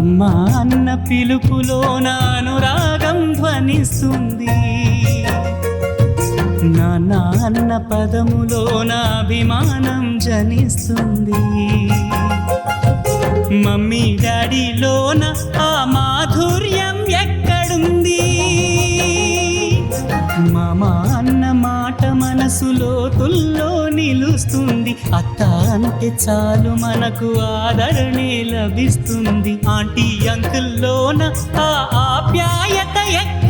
అమ్మ అన్న పిలుపులో నానురాగం ధ్వనిస్తుంది. నాన్న అన్న పదములో నా అభిమానం జనిస్తుంది. మమ్మీ డాడీలోన ఆ మాధుర్యం ఎక్కడుంది? మామ అన్న మనసులో తుల్లో నిలుస్తుంది. అత్త అంటే చాలు మనకు ఆదరణే లభిస్తుంది. ఆంటీ అంకుల్లోన ఆ ఆప్యాయత ఎక్క